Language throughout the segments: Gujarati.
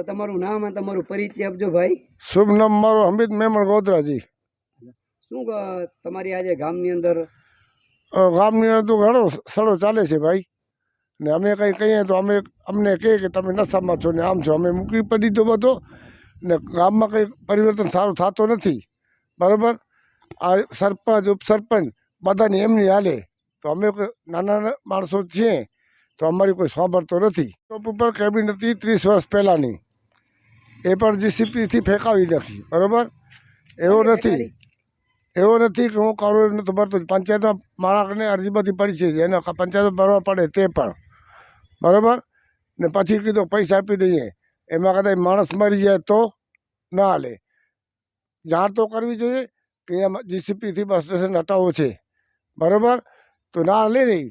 અચ્છા તમારું નામ અને તમારું પરિચય આપજો ભાઈ. શુભ નામ મારો અમિત મેમણ ગોધરાજી. શું તમારી આજે ગામની અંદર? ગામની અંદર તો ઘણો સડો ચાલે છે ભાઈ. ને અમે કંઈ કહીએ તો અમે અમને કહે કે તમે નશામાં છો ને આમ છો. અમે મૂકી પણ દીધો બધો. ને ગામમાં કંઈ પરિવર્તન સારું થતો નથી. બરાબર? આ સરપંચ ઉપસરપંચ બધાની એમની હાલે. તો અમે નાના માણસો છીએ તો અમારી કોઈ સાંભળતો નથી. ટોપ ઉપર કેબિન હતી ત્રીસ વર્ષ પહેલાંની. એ પણ જીસીપીથી ફેંકાવી નાખી બરાબર? એવો નથી. એવો નથી કે હું કરું નથી ભરતો પંચાયતમાં મારાને અરજી બધી પડી છે એને પંચાયત ભરવા પડે તે પણ. બરાબર? ને પછી કીધું પૈસા આપી દઈએ. એમાં કદાચ માણસ મરી જાય તો ના લે જાણ તો કરવી જોઈએ કે એમાં જીસીપીથી બસ સ્ટેશન હટાવવું છે. બરાબર? તો ના લે નહીં.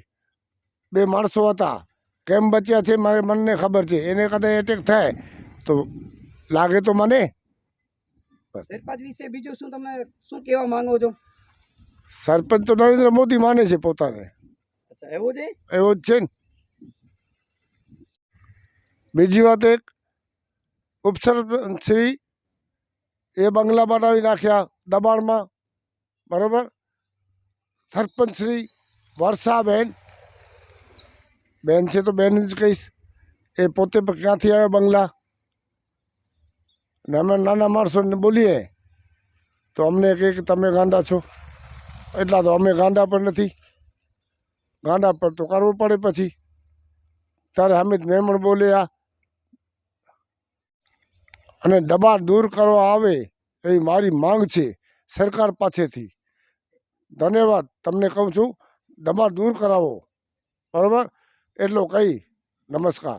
બે માણસો હતા. કેમ બચ્યા છે મારે મનને ખબર છે. એને કદાચ એટેક થાય તો લાગે તો મને. સરપંચ વિશે બીજું શું તમે શું કહેવા માંગો છો? સરપંચ તો નરેન્દ્ર મોદી માને છે પોતાને. એવું છે? એવો જ છે ને. બીજી વાત એક ઉપસરપંચ શ્રી એ બંગલા બનાવી નાખ્યા દબાણમાં બરાબર? સરપંચ શ્રી વર્ષાબેન બેન છે તો બેન જ કહીશ એ પોતે ક્યાંથી આવ્યા બંગલા? ને અમે નાના માણસોને બોલીએ, તો અમને કહે કે તમે ગાંડા છો. એટલા તો અમે ગાંડા પણ નથી. ગાંડા પર તો કરવું પડે પછી. ત્યારે હમીદ મેમણ બોલ્યા અને દબાણ દૂર કરવા આવે એવી મારી માંગ છે સરકાર પાસેથી. ધન્યવાદ, તમને કહું છું, દબાણ દૂર કરાવો. બરાબર? એટલો કહી, નમસ્કાર.